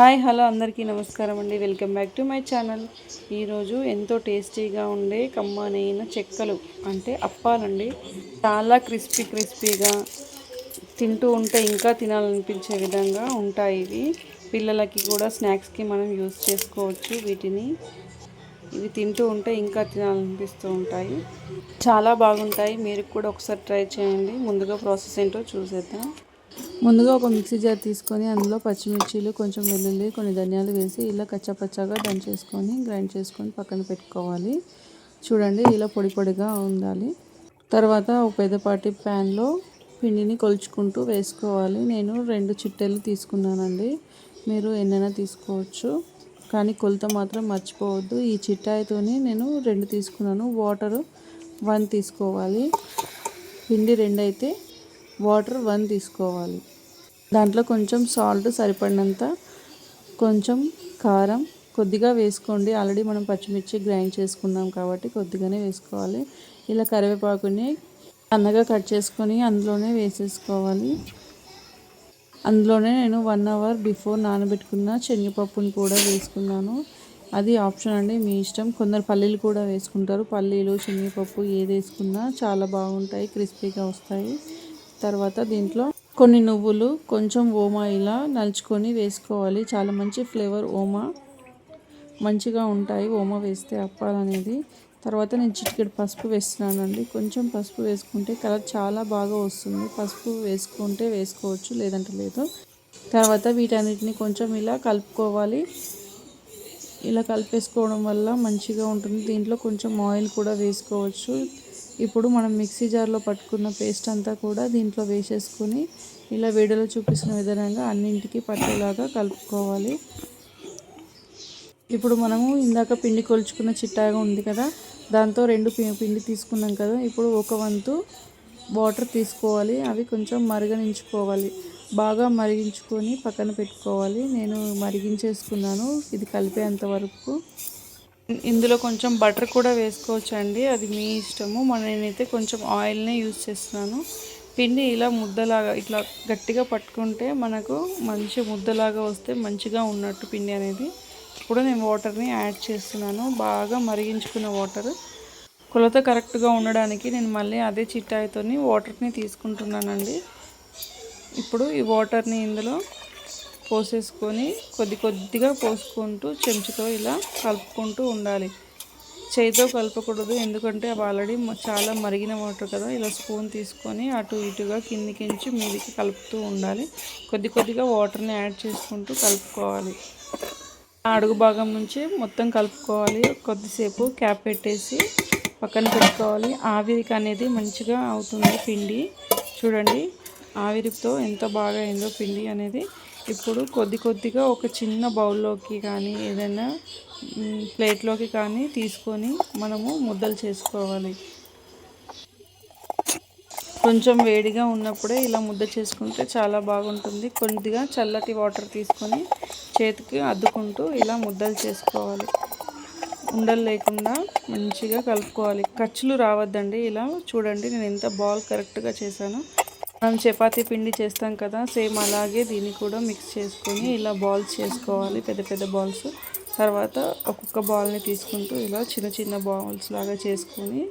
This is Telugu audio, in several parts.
హాయ్ హలో అందరికీ నమస్కారం అండి. Welcome back to my channel. ఈరోజు ఎంతో టేస్టీగా ఉండే కమ్మనైన చెక్కలు అంటే అప్పాలండి. చాలా క్రిస్పీ క్రిస్పీగా తింటూ ఉంటే ఇంకా తినాలనిపించే విధంగా ఉంటాయి ఇవి. పిల్లలకి కూడా స్నాక్స్కి మనం యూస్ చేసుకోవచ్చు వీటిని. ఇవి తింటూ ఉంటే ఇంకా తినాలనిపిస్తూ ఉంటాయి. చాలా బాగుంటాయి. మీరు కూడా ఒకసారి ట్రై చేయండి. ముందుగా ప్రాసెస్ ఏంటో చూసేద్దాం. ముందుగా ఒక మిక్సీ జార్ తీసుకొని అందులో పచ్చిమిర్చీలు కొంచెం వెల్లుల్లి కొన్ని ధనియాలు వేసి ఇలా కచ్చపచ్చగా దంచేసుకొని గ్రైండ్ చేసుకొని పక్కన పెట్టుకోవాలి. చూడండి ఇలా పొడి పొడిగా ఉండాలి. తర్వాత ఒక పెద్దపాటి ప్యాన్లో పిండిని కొలుచుకుంటూ వేసుకోవాలి. నేను రెండు చిట్టెలు తీసుకున్నానండి. మీరు ఎన్నైనా తీసుకోవచ్చు. కానీ కొలత మాత్రం మర్చిపోవద్దు. ఈ చిట్టాయితోనే నేను రెండు తీసుకున్నాను. వాటర్ వన్ తీసుకోవాలి. పిండి రెండు అయితే వాటర్ వన్ తీసుకోవాలి. దాంట్లో కొంచెం సాల్ట్ సరిపడినంత కొంచెం కారం కొద్దిగా వేసుకోండి. ఆల్రెడీ మనం పచ్చిమిర్చి గ్రైండ్ చేసుకున్నాం కాబట్టి కొద్దిగానే వేసుకోవాలి. ఇలా కరివేపాకుని అన్నగా కట్ చేసుకొని అందులోనే వేసేసుకోవాలి. అందులోనే నేను వన్ అవర్ బిఫోర్ నానబెట్టుకున్న శనగపప్పుని కూడా వేసుకున్నాను. అది ఆప్షన్ అండి మీ ఇష్టం. కొందరు పల్లీలు కూడా వేసుకుంటారు. పల్లీలు శనగపప్పు ఏది వేసుకున్నా చాలా బాగుంటాయి క్రిస్పీగా వస్తాయి. తర్వాత దీంట్లో కొన్ని నువ్వులు కొంచెం ఓమా ఇలా నలుచుకొని వేసుకోవాలి. చాలా మంచి ఫ్లేవర్ ఓమా. మంచిగా ఉంటాయి. ఓమా వేస్తే అప్పాలు అనేది తర్వాత నేను చిటికెడు పసుపు వేస్తున్నానండి. కొంచెం పసుపు వేసుకుంటే కలర్ చాలా బాగా వస్తుంది. పసుపు వేసుకుంటే వేసుకోవచ్చు లేదంటే లేదు. తర్వాత వీటన్నిటిని కొంచెం ఇలా కలుపుకోవాలి. ఇలా కలిపేసుకోవడం వల్ల మంచిగా ఉంటుంది. దీంట్లో కొంచెం ఆయిల్ కూడా వేసుకోవచ్చు. ఇప్పుడు మనం మిక్సీ జార్లో పట్టుకున్న పేస్ట్ అంతా కూడా దీంట్లో వేసేసుకొని ఇలా వీడియోలో చూపిస్తున్న విధంగా అన్నింటికి పట్టేలాగా కలుపుకోవాలి. ఇప్పుడు మనము ఇందాక పిండి కొలుచుకున్న చిట్టాగా ఉంది కదా దాంతో రెండు పిండి తీసుకున్నాం కదా ఇప్పుడు ఒక వంతు వాటర్ తీసుకోవాలి. అవి కొంచెం మరగనించుకోవాలి. బాగా మరిగించుకొని పక్కన పెట్టుకోవాలి. నేను మరిగించేసుకున్నాను. ఇది కలిపేంత వరకు ఇందులో కొంచెం బటర్ కూడా వేసుకోవచ్చు అండి అది మీ ఇష్టము. మన నేనైతే కొంచెం ఆయిల్నే యూజ్ చేస్తున్నాను. పిండి ఇలా ముద్దలాగా ఇట్లా గట్టిగా పట్టుకుంటే మనకు మంచి ముద్దలాగా వస్తే మంచిగా ఉన్నట్టు పిండి అనేది. ఇప్పుడు నేను వాటర్ని యాడ్ చేస్తున్నాను. బాగా మరిగించుకున్న వాటర్. కొలత కరెక్ట్గా ఉండడానికి నేను మళ్ళీ అదే చిట్టాయితో వాటర్ని తీసుకుంటున్నానండి. ఇప్పుడు ఈ వాటర్ని ఇందులో పోసేసుకొని కొద్ది కొద్దిగా పోసుకుంటూ చెంచుతో ఇలా కలుపుకుంటూ ఉండాలి. చేతితో కలపకూడదు ఎందుకంటే అవి ఆల్రెడీ చాలా మరిగిన వాటర్ కదా. ఇలా స్పూన్ తీసుకొని అటు ఇటుగా కిందికించి మీదికి కలుపుతూ ఉండాలి. కొద్ది కొద్దిగా వాటర్ని యాడ్ చేసుకుంటూ కలుపుకోవాలి. అడుగు భాగం నుంచి మొత్తం కలుపుకోవాలి. కొద్దిసేపు క్యాప్ పెట్టేసి పక్కన పెట్టుకోవాలి. ఆవిరికి అనేది మంచిగా అవుతుంది పిండి. చూడండి ఆవిరితో ఎంత బాగా అయిందో పిండి అనేది. ఇప్పుడు కొద్ది కొద్దిగా ఒక చిన్న బౌల్లోకి కానీ ఏదైనా ప్లేట్లోకి కానీ తీసుకొని మనము ముద్దలు చేసుకోవాలి. కొంచెం వేడిగా ఉన్నప్పుడే ఇలా ముద్ద చేసుకుంటే చాలా బాగుంటుంది. కొద్దిగా చల్లటి వాటర్ తీసుకొని చేతికి అద్దుకుంటూ ఇలా ముద్దలు చేసుకోవాలి. ఉండలు లేకుండా మంచిగా కలుపుకోవాలి. ఖర్చులు రావద్దండి. ఇలా చూడండి నేను ఎంత బాల్ కరెక్ట్గా చేశాను. మనం చపాతీ పిండి చేస్తాం కదా సేమ్ అలాగే దీన్ని కూడా మిక్స్ చేసుకొని ఇలా బాల్స్ చేసుకోవాలి పెద్ద పెద్ద బాల్స్. తర్వాత ఒక్కొక్క బాల్ని తీసుకుంటూ ఇలా చిన్న చిన్న బాల్స్ లాగా చేసుకొని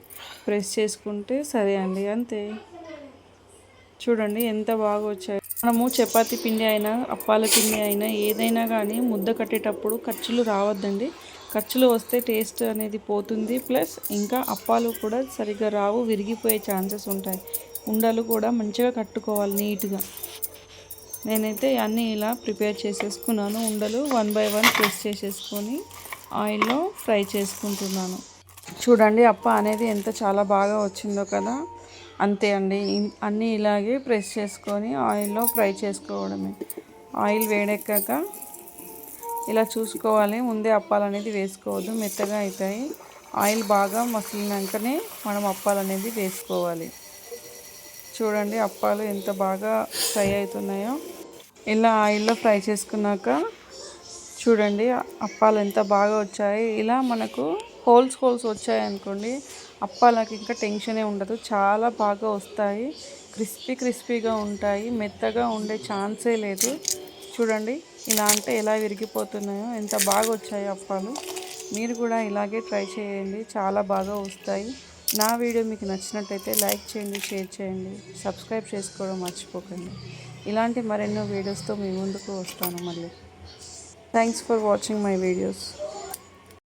ప్రెస్ చేసుకుంటే సరే అండి అంతే. చూడండి ఎంత బాగా వచ్చాయి. మనము చపాతి పిండి అయినా అప్పాల పిండి అయినా ఏదైనా కానీ ముద్ద కట్టేటప్పుడు ఖర్చులు రావద్దండి. ఖర్చులు వస్తే టేస్ట్ అనేది పోతుంది. ప్లస్ ఇంకా అప్పాలు కూడా సరిగ్గా రావు విరిగిపోయే ఛాన్సెస్ ఉంటాయి. ఉండలు కూడా మంచిగా కట్టుకోవాలి నీట్గా. నేనైతే అన్నీ ఇలా ప్రిపేర్ చేసేసుకున్నాను. ఉండలు వన్ బై వన్ ప్రెస్ చేసేసుకొని ఆయిల్లో ఫ్రై చేసుకుంటున్నాను. చూడండి అప్ప అనేది ఎంత చాలా బాగా వచ్చిందో కదా. అంతే అండి. అన్నీ ఇలాగే ప్రెస్ చేసుకొని ఆయిల్లో ఫ్రై చేసుకోవడమే. ఆయిల్ వేడెక్కాక ఇలా చూసుకోవాలి. ముందే అప్పాలు అనేది వేసుకోవద్దు. మెత్తగా అవుతాయి ఆయిల్ బాగా మసిలినాకనే మనం అప్పాలు అనేది వేసుకోవాలి. చూడండి అప్పాలు ఎంత బాగా ఫ్రై అవుతున్నాయో. ఇలా ఆయిల్లో ఫ్రై చేసుకున్నాక చూడండి అప్పాలు ఎంత బాగా వచ్చాయి. ఇలా మనకు హోల్స్ హోల్స్ వచ్చాయి అనుకోండి అప్పాలకి ఇంకా టెన్షనే ఉండదు. చాలా బాగా వస్తాయి. క్రిస్పీ క్రిస్పీగా ఉంటాయి. మెత్తగా ఉండే ఛాన్సే లేదు. చూడండి ఇలా అంటే ఎలా విరిగిపోతున్నాయో ఎంత బాగా వచ్చాయో అప్పాలు. మీరు కూడా ఇలాగే ట్రై చేయండి. చాలా బాగా వస్తాయి. నా వీడియో మీకు నచ్చినట్టయితే లైక్ చేయండి షేర్ చేయండి సబ్స్క్రైబ్ చేసుకోవడం మర్చిపోకండి. ఇలాంటి మరెన్నో వీడియోస్తో మీ ముందుకు వస్తాను మళ్ళీ. Thanks for watching my videos